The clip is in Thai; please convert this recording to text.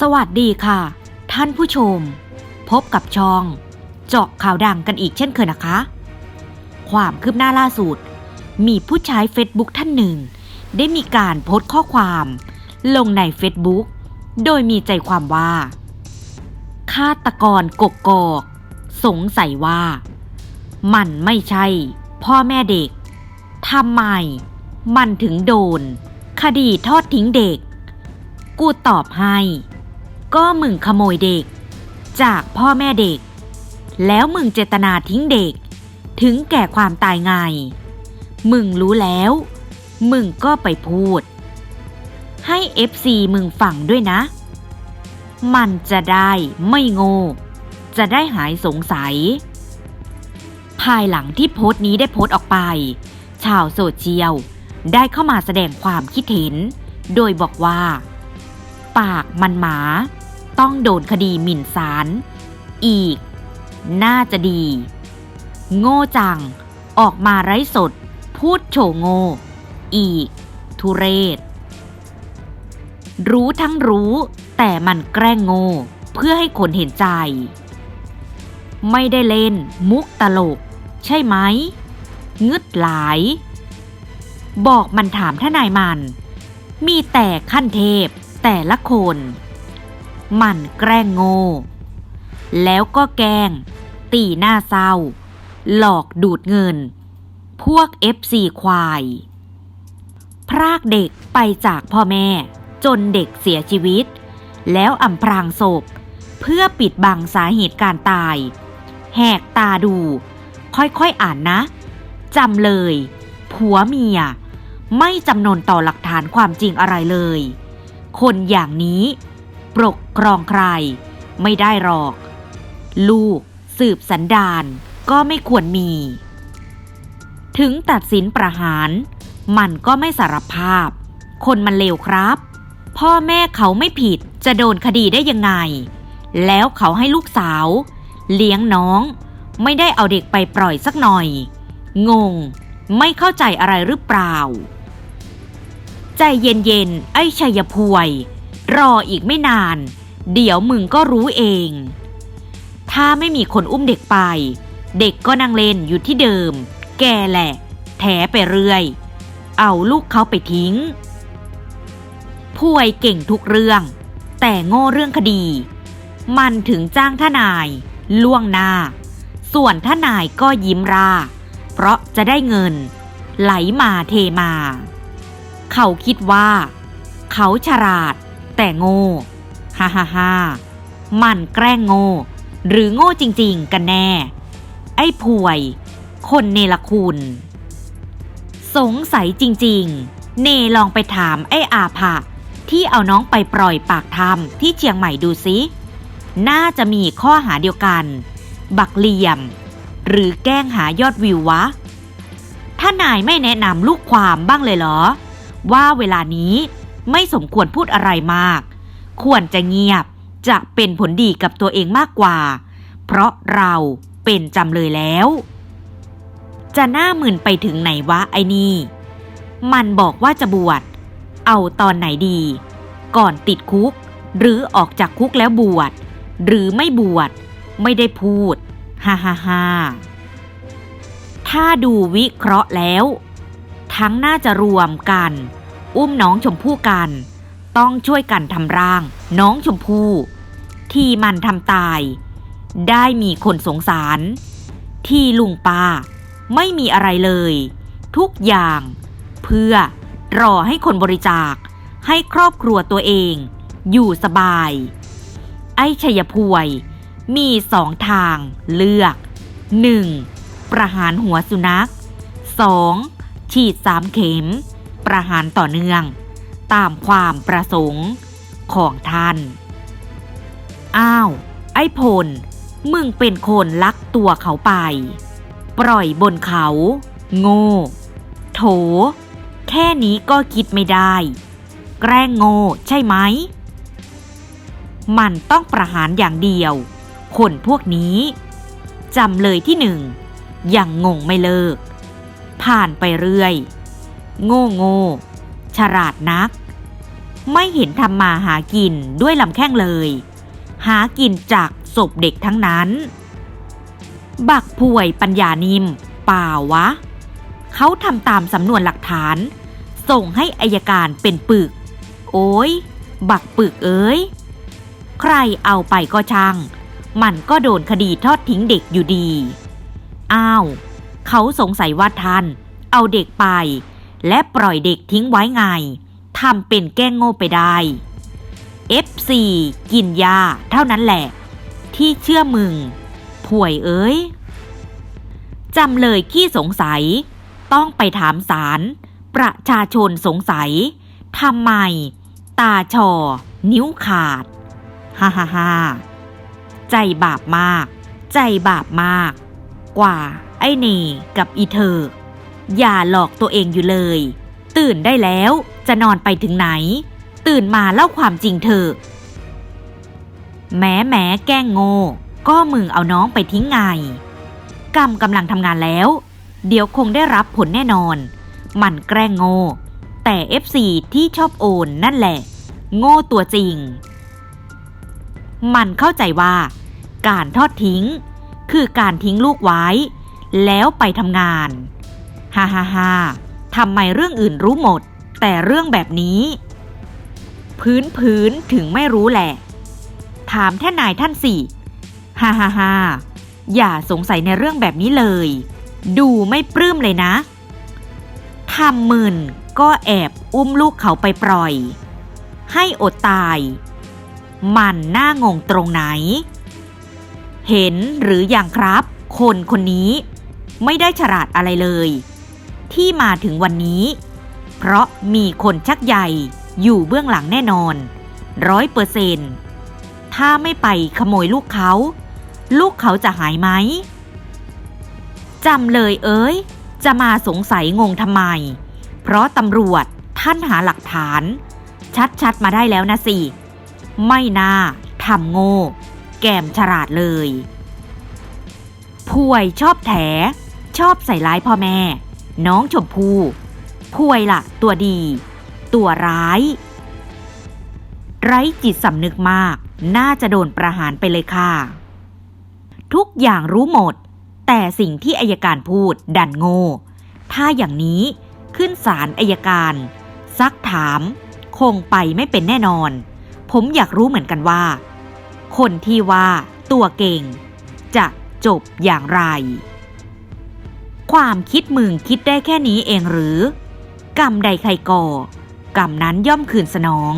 สวัสดีค่ะ ท่านผู้ชม พบกับช่อง เจาะข่าวดังกันอีกเช่นเคยนะคะ ความคืบหน้าล่าสุด มีผู้ใช้ Facebook ท่านหนึ่ง ได้มีการโพสต์ข้อความ ลงใน Facebook โดยมีใจความว่าฆาตกรกกกอกสงสัยว่า มันไม่ใช่ พ่อแม่เด็กทำไม มันถึงโดน คดีทอดทิ้งเด็ก กูตอบให้ ก็มึงขโมยเด็ก จากพ่อแม่เด็ก แล้วมึงเจตนาทิ้งเด็ก ถึงแก่ความตายไง มึงรู้แล้ว มึงก็ไปพูด ให้เอฟซีมึงฟังด้วยนะ มันจะได้ไม่โง่จะได้หายสงสัย ภายหลังที่โพสต์นี้ได้โพสต์ออกไป ชาวโซเชียลได้เข้ามาแสดงความคิดเห็น โดยบอกว่า ปากมันหมา ต้องโดนคดีหมิ่นศาลอีก น่าจะดี โง่จัง ออกมาไร้สด พูดโฉโง่อีก ทุเรศ รู้ทั้งรู้ แต่มันแกล้งโง่เพื่อให้คนเห็นใจ ไม่ได้เล่นมุกตลก ใช่ไหมงึดหลาย บอกมันถามทนายมัน มีแต่ขั้นเทพ แต่ละคน มันแกล้งโง่ แล้วก็แกล้งตีหน้าเศร้า หลอกดูดเงิน พวกเอฟซีควาย พรากเด็กไปจากพ่อแม่ จนเด็กเสียชีวิต แล้วอำพรางศพ เพื่อปิดบังสาเหตุการตาย แหกตาดู ค่อยๆอ่านนะจำเลย ผัวเมีย ไม่จำนนต่อหลักฐานความจริงอะไรเลย คนอย่างนี้ ปกครองใคร ไม่ได้หรอก ลูก สืบสันดานก็ไม่ควรมี ถึงตัดสินประหาร มันก็ไม่สารภาพ คนมันเลวครับ พ่อแม่เขาไม่ผิดจะโดนคดีได้ยังไง แล้วเขาให้ลูกสาว เลี้ยงน้อง ไม่ได้เอาเด็กไปปล่อยสักหน่อย งง ไม่เข้าใจอะไรหรือเปล่า ใจเย็นๆ ไอ้ชัยพวย รออีกไม่นาน เดี๋ยวมึงก็รู้เอง ถ้าไม่มีคนอุ้มเด็กไป เด็กก็นั่งเล่นอยู่ที่เดิม แกแหละ แถไปเรื่อย เอาลูกเขาไปทิ้งพวยเก่งทุกเรื่อง แต่โง่เรื่องคดี มันถึงจ้างทนาย ล่วงหน้า ส่วนทนายก็ยิ้มรา เพราะจะได้เงิน ไหลมาเทมา เขาคิดว่า เขาฉลาด แต่โง่ฮ่าฮ่าฮ่ามันแกล้งโง่ หรือโง่จริง ๆ กันแน่ ไอ้ผวย คนเนรคุณ สงสัยจริง ๆ เนลองไปถามไอ้อาภะที่เอาน้องไปปล่อยปากถ้ำที่เชียงใหม่ดูสิน่าจะมีข้อหาเดียวกัน บักเหลี่ยม หรือแกล้งหายอดวิววะ ถ้านายไม่แนะนำลูกความบ้างเลยเหรอ ว่าเวลานี้ไม่สมควรพูดอะไรมาก ควรจะเงียบจะเป็นผลดีกับตัวเองมากกว่า เพราะเราเป็นจำเลยแล้ว จะหน้าหมื่นไปถึงไหนวะไอ้นี่ มันบอกว่าจะบวช เอาตอนไหนดี ก่อนติดคุก หรือออกจากคุกแล้วบวช หรือไม่บวช ไม่ได้พูด ฮ่าฮ่าฮ่าถ้าดูวิเคราะห์แล้ว ทั้งน่าจะรวมกัน อุ้มน้องชมพู่กัน ต้องช่วยกันทำร่าง น้องชมพู่ ที่มันทำตาย ได้มีคนสงสาร ที่ลุงป้า ไม่มีอะไรเลย ทุกอย่าง เพื่อรอให้คนบริจาค ให้ครอบครัวตัวเอง อยู่สบาย ไอ้ชัยพวย มีสองทางเลือก 1. ประหารหัวสุนัข 2. ฉีดสามเข็ม ประหารต่อเนื่อง ตามความประสงค์ของท่าน อ้าว ไอ้พล มึงเป็นคนลักตัวเขาไป ปล่อยบนเขา โง่ โถ แค่นี้ก็คิดไม่ได้ แกล้งโง่ใช่ไหม มันต้องประหารอย่างเดียว คนพวกนี้จำเลยที่หนึ่งยังงงไม่เลิก ผ่านไปเรื่อย โง่โง่ฉลาดนัก ไม่เห็นทำมาหากินด้วยลำแข้งเลย หากินจากศพเด็กทั้งนั้น บักป่วยปัญญานิมป่าวะ เขาทำตามสำนวนหลักฐาน ส่งให้อายการเป็นปึก โอ้ย บักปึกเอ้ย ใครเอาไปก็ช่าง มันก็โดนคดีทอดทิ้งเด็กอยู่ดี อ้าว เขาสงสัยว่าท่าน เอาเด็กไป และปล่อยเด็กทิ้งไว้ไงทำเป็นแก้งโง่ไปได้ F4 กินยาเท่านั้นแหละ ที่เชื่อมึงผ่วยเอ้ยจำเลยขี้สงสัย ต้องไปถามศาลประชาชนสงสัยทำไม ตาชอ นิ้วขาดฮ่าฮ่าฮ่าใจบาปมาก ใจบาปมาก กว่า ไอเนกับอีเธอ อย่าหลอกตัวเองอยู่เลย ตื่นได้แล้วจะนอนไปถึงไหน ตื่นมาเล่าความจริงเถอะแหม้แหม้แกล้งโง่ ก็มึงเอาน้องไปทิ้งไง กรรมกำลังทำงานแล้ว เดี๋ยวคงได้รับผลแน่นอน มันแกล้งโง่ แต่ FC ที่ชอบโอนนั่นแหละ โง่ตัวจริง มันเข้าใจว่า การทอดทิ้ง คือการทิ้งลูกไว้ แล้วไปทำงาน ฮ่าฮ่าฮ่าทำไมเรื่องอื่นรู้หมด แต่เรื่องแบบนี้ พื้นพื้นถึงไม่รู้แหละ ถามแท่นนายท่านสิ ฮ่าฮ่าฮ่าอย่าสงสัยในเรื่องแบบนี้เลย ดูไม่ปลื้มเลยนะ ทำมึนก็แอบอุ้มลูกเขาไปปล่อย ให้อดตาย มันน่างงตรงไหน เห็นหรืออยังครับ คนคนนี้ ไม่ได้ฉลาดอะไรเลย ที่มาถึงวันนี้ เพราะมีคนชักใหญ่อยู่เบื้องหลังแน่นอนร้อยเปอร์เซนถ้าไม่ไปขโมยลูกเขา ลูกเขาจะหายไหมจำเลยเอ้ย จะมาสงสัยงงทำไม เพราะตำรวจท่านหาหลักฐาน ชัดๆมาได้แล้วนะสิ ไม่น่าทำโง่ แกมฉลาดเลยป่วยชอบแถ ชอบใส่ร้ายพ่อแม่ น้องชมพู่ป่วยล่ะ ตัวดี ตัวร้าย ไร้จิตสำนึกมาก น่าจะโดนประหารไปเลยค่ะ ทุกอย่างรู้หมด แต่สิ่งที่อายการพูดดันโง่ ถ้าอย่างนี้ขึ้นศาลอายการ ซักถาม คงไปไม่เป็นแน่นอน ผมอยากรู้เหมือนกันว่า คนที่ว่าตัวเก่ง จะจบอย่างไร ความคิดมึงคิดได้แค่นี้เองหรือ กรรมใดใครก่อ กรรมนั้นย่อมคืนสนอง